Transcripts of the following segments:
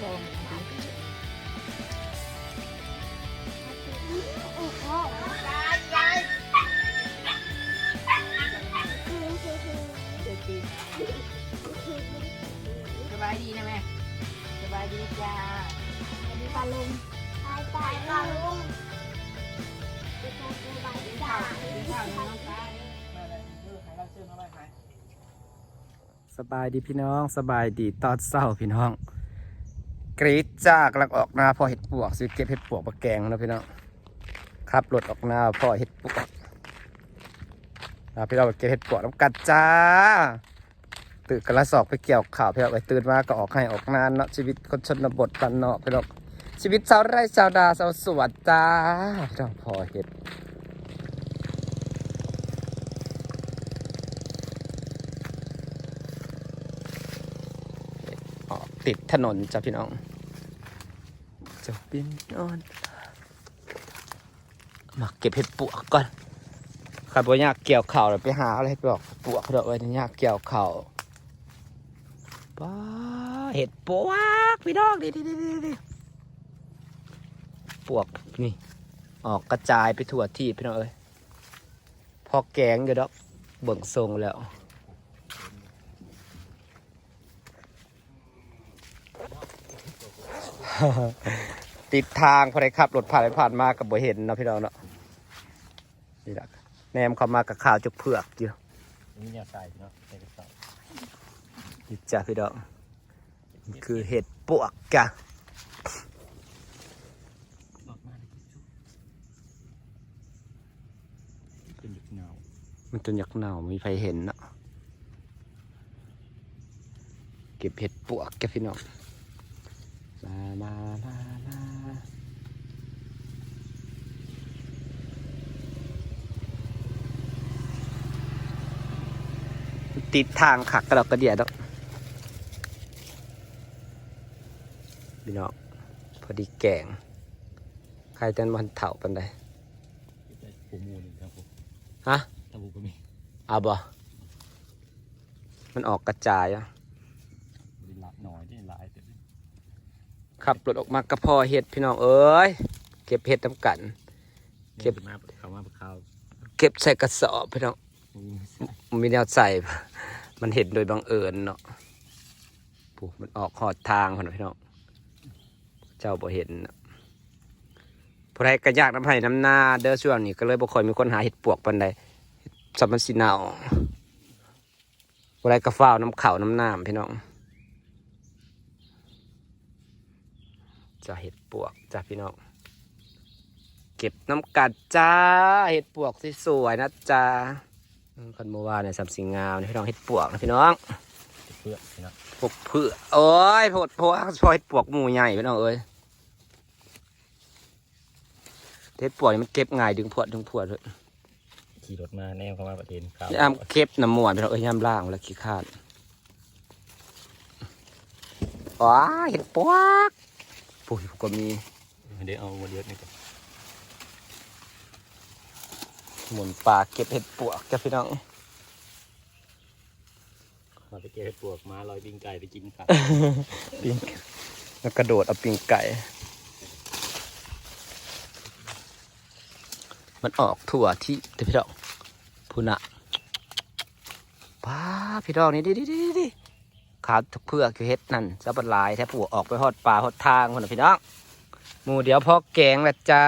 ได้ฟองเจ็ดปีสบายดีนะแม่สบายดีจ้าปลาลุงปลาปลาปลาลุงปลาปลากินปลาข้าวกินข้าวน้องตามาเลยเออใครรับเชิญมาไว้ใครสบายดีพี่น้องสบายดีตอนเศร้าพี่น้อง กรีดจากลักออกนาพ่อเห็ดปวกซื้อเก็บเห็ดปวกมาแกงนะพี่น้องขับรถออกนาพ่อเห็ดปวกอ่าพี่น้องไปเก็บเห็ดปวกน้ำกัดจ้า ตื่นกระสอบไปเกี่ยวข่าวพี่น้องไปตื่นมาก็ออกให้ออกนานเนาะชีวิตคนชนบทปันเนาะพี่น้องชีวิตชาวไร่ชาวนาชาวสวนจ้าพี่น้องพ่อเห็ดออติดถนนจ้ะพี่น้อง จะบินนอนมาเก็บเห็ดปวกก่อนขับรถยากเกี่ยวเข่าวเลยไปหาอะไรเห็ดปวกปวกเด้อไว้ในยากเกี่ยวเข่าวป้าเห็ดปวกพี่น้องดิดิดิดิดิปวกนี่ ออกกระจายไปทั่วที่พี่น้องเอ้ยพอแกงอยู่ดอกเบิ่งทรงแล้ว ติดทางพอได้ขับรถผ่านไปผ่านมากับบ่เห็นเนาะพี่น้องเนาะนี่ละแนมเข้ามากับข่าวจุกเผือกอยู่นี่เนี่ยใส่เนาะใส่กระสอบนี่จ้ะพี่น้องคือเห็ดปวกจ้ะมันจนยักเน่ามีใครเห็นเนาะเก็บเห็ดปวกจ้ะพี่น้องมามามามา ติดทางขักกระดอกกระเดียดอกพี่น้องพอดีแกงใครจันมันเถาปันใดได้ปูมูหนึ่งครับผมฮะตะบูก็มีเอาบ่มันออกกระจายอะมีหลายหน่อยที่หลายแต่ขับรถออกมากระพอเห็ดพี่น้องเอ้ยเก็บเห็ดน้ำกัน เก็บมาเขามาเขาเก็บใส่กระสอบพี่น้อง มีแนวใส่ มันเห็นโดยบังเอิญเนาะปุ๊มันออกหอดทางพ่อพี่น้องเจ้าบ่เห็นน่ะผู้ใดก็ยากน้ำไผ่น้ำหน้าเด้อช่วงนี้ก็เลยบ่ค่อยมีคนหาเห็ดปวกปันใดสัมมันสิเนาผู้ใดก็เฝ้าวน้ำเข่าน้ำน้ำพี่น้องจะเห็ดปวกจ้ะพี่น้องเก็บน้ำกัดจ้าเห็ดปวกสวยๆนะจ้า คันโมอวานเนี่ยสัมสิงงามนะพี่น้องเห็ดปวกนะพี่น้องเพื่อนเนาะปวกเพื่อโอ้ยโพดโพดพอเห็ดปวกหมูใหญ่พี่น้องเอ้ยเห็ดปวกนี่มันเก็บง่ายดึงพวดดึงพวดเลยขี่รถมาแนวเข้ามาประเทศเขายามเก็บน้ำมวนพี่น้องเอ้ยยามล่างแล้วขี้ขาดว้าเห็ดปวกปุ๋ยก็มีเดี๋ยวเอาวันเดียวนี่ก่อน หมุนปลาเก็บเห็ดปวกจ้ะพี่น้องมาไปเก็บให้ปวกมาลอยปิ้งไก่ไปกินครับปิงแล้วกระโดดเอาปิงไก่ มันออกถั่วที่เดี๋ยวพี่ดอกพูนะป้าพี่ดอกนี่ดิดิดิดิดิขาดเพื่อกอยู่เฮ็ดนั่นซับปะหลายแทบปวกออกไปหอดป่าหอดทางคนน่ะพี่น้องหมูเดี๋ยวพอแกงละจ้า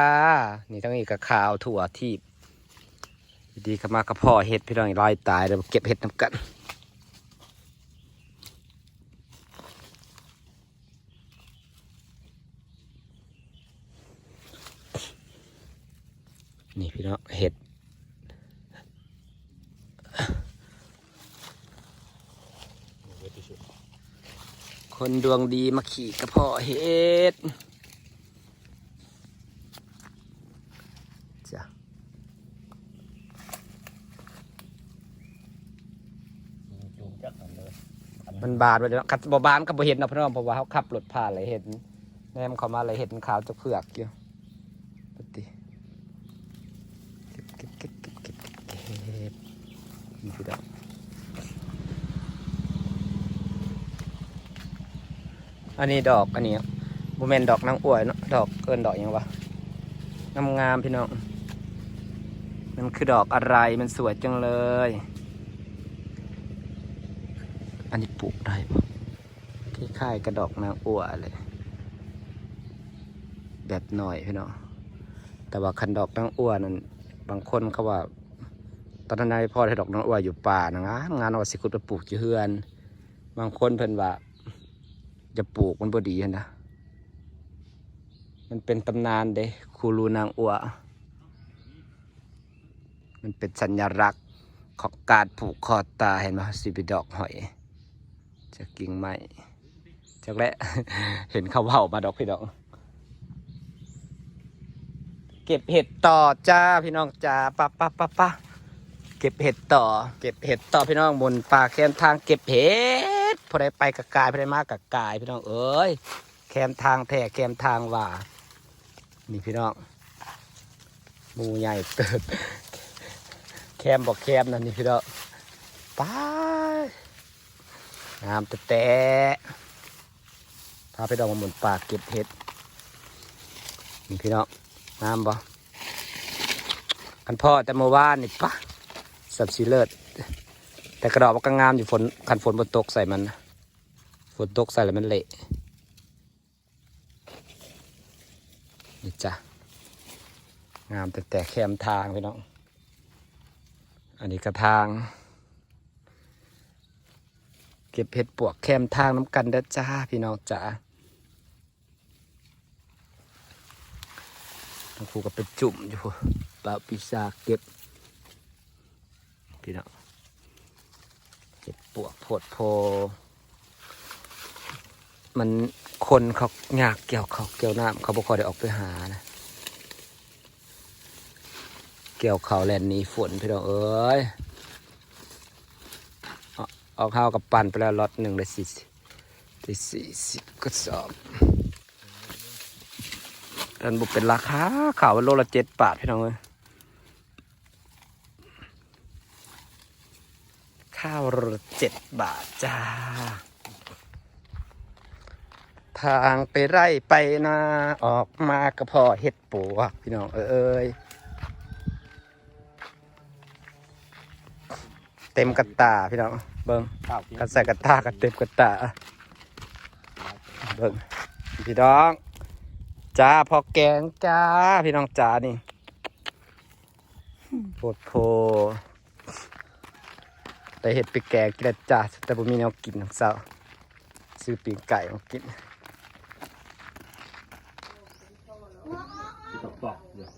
นี่ทั้งนี้กับข่าวถั่วที่ ดีๆก็มากระพ่อเฮ็ดพี่น้องลอยตายเดี๋ยวเก็บเฮ็ดน้ำกันนี่พี่น้องเห็ดเวทีชุดคนดวงดีมาขี่กระเพาะเห็ดจ้ะ จูงจัดเลย มันบาดไปแล้วกับบบ้านกับบเห็นนะพี่น้องเพราะว่าเขาขับรถผ่านเลยเห็นแนมเขามาเลยเห็นขาวจะเผือกอยู่ปกติเก็บเก็บเก็บเก็บเก็บเก็บนี่พี่น้องอันนี้ดอกอันนี้โมเมนดอกนางอวยเนาะดอกเกินดอกยังวะงามงามๆพี่น้องมันคือดอกอะไรมันสวยจังเลย อันนี้ปลูกได้ปะคล้ายกระดอกนางอัวเลย แบบหน่อยพี่น้องแต่ว่าคันดอกนางอัวนั้นบางคนเขาว่า ตอนนั้นนายพ่อให้ดอกนางอัวอยู่ป่านะงานงานเอาสิคุดไปปลูกอยู่เฮือน บางคนเพิ่นว่า จะปลูกมันบ่ดีนะมันเป็นตำนานเด้คูรูนางอัว มันเป็นสัญลักษณ์ของการผูกคอตาเห็นไหมสิบดอกหอย จากกิ่งไม้จากและ เห็นเขาเผามาดอกพี่ดอกเก็บเห็ดต่อจ้าพี่น้องจ้าปะปะปะปะเก็บเห็ดต่อ เก็บเห็ดต่อพี่น้องบนป่าแคมทางเก็บเห็ดพอได้ไปกับกายพอได้มากับกาย พี่น้องเอ้ยแคมทางแท้แคมทางว่านี่พี่น้องมูใหญ่เติบแคมบอกแคมนั่นนี่พี่น้องไป งามแต่แต่พาไปดองมาหมุนป่าเก็บเห็ดนี่พี่น้องงามบ่กันพ่อแต่เมื่อวานนี่ปะสับสีเลิศแต่กระดอกมันก็งามอยู่ฝนคันฝนบนตกใส่มันนะฝนตกใส่แล้วมันเละนี่จ้ะงามแต่แต่แคมทางพี่น้อง อันนี้กระทาง เก็บเห็ดปวกแคมทางน้ำกันเด้อจ้าพี่น้องจ๋าทั้งคู่ก็ไปจุ่มอยู่ปลาปีศาจเก็บ พี่น้องเห็ดปวกโพดโพ มันคนเขาอยากเกี่ยวเขาเกี่ยวน้ำเขาบอกเขาได้ออกไปหานะ เกี่ยวเขาแลนนี้ฝนพี่น้องเอ้ย ออาข้าวกับปั่นไปแล้วล็อตหนึ่งเลยสี่ได้สี่สิบกระสอบอันบุกเป็นราคาข่าวว่าโลละเจ็ดบาทพี่น้องเอ้ยข้าวโลละเจ็ดบาทจ้า ทางไปไร่ไปนาออกมากระพอเห็ดปวกพี่น้องเอ้ยเต็มกระตาพี่น้อง เบิ้งข้าวกินกันใส่กระตากันเต็มกระตาเบิ้งพี่น้องจ้าพอแกงจ้าพี่น้องจ้านี่โพดโพได้เห็ดไปแกงกินแล้วจ้าแต่ผมมีแนวกินของเศร้าซื้อปีกไก่มากิน ตอกตอกเดี๋ยว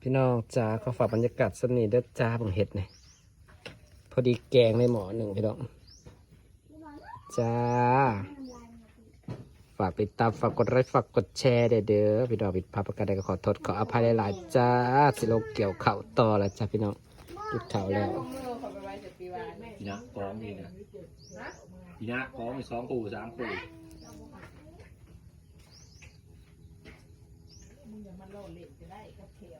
พี่น้องจ้าขอฝากบรรยากาศสนิทเด้อจ้าผมเห็ดนี่พอดีแกงในหมอหนึ่งพี่น้องจ้า ฝากติดตามฝากกดไลค์ฝากกดแชร์เด้อเด้อพี่น้องผิดพลาดประการใดก็ขอโทษขออภัยหลายๆจ้า สิโลกเกี่ยวเข่าวต่อแล้วจ้าพี่น้องกิบเข่าวแล้วมือเขาไปไว้จะปีวานพี่นะกองนี่นะพี่นะกองมีสองคู่สามคู่มึงอย่ามาโลดเล่นจะได้กับเขียวมึงจำเด้อ